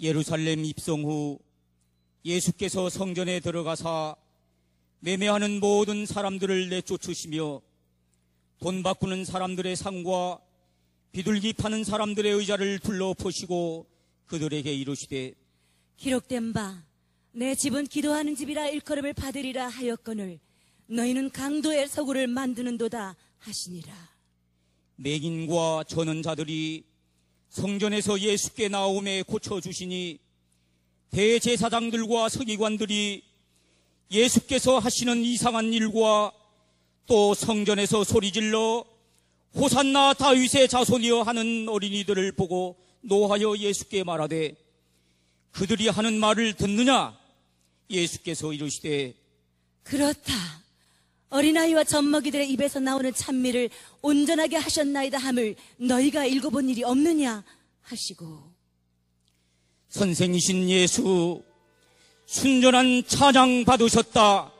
예루살렘 입성 후 예수께서 성전에 들어가사 매매하는 모든 사람들을 내쫓으시며 돈 바꾸는 사람들의 상과 비둘기 파는 사람들의 의자를 둘러포시고 그들에게 이르시되 기록된 바 내 집은 기도하는 집이라 일컬음을 받으리라 하였거늘 너희는 강도의 서구를 만드는도다 하시니라. 맹인과 저는 자들이 성전에서 예수께 나옴에 고쳐주시니 대제사장들과 서기관들이 예수께서 하시는 이상한 일과 또 성전에서 소리질러 호산나 다윗의 자손이여 하는 어린이들을 보고 노하여 예수께 말하되 그들이 하는 말을 듣느냐 예수께서 이르시되 그렇다. 어린아이와 젖먹이들의 입에서 나오는 찬미를 온전하게 하셨나이다 함을 너희가 읽어본 일이 없느냐 하시고. 선생이신 예수 순전한 찬양 받으셨다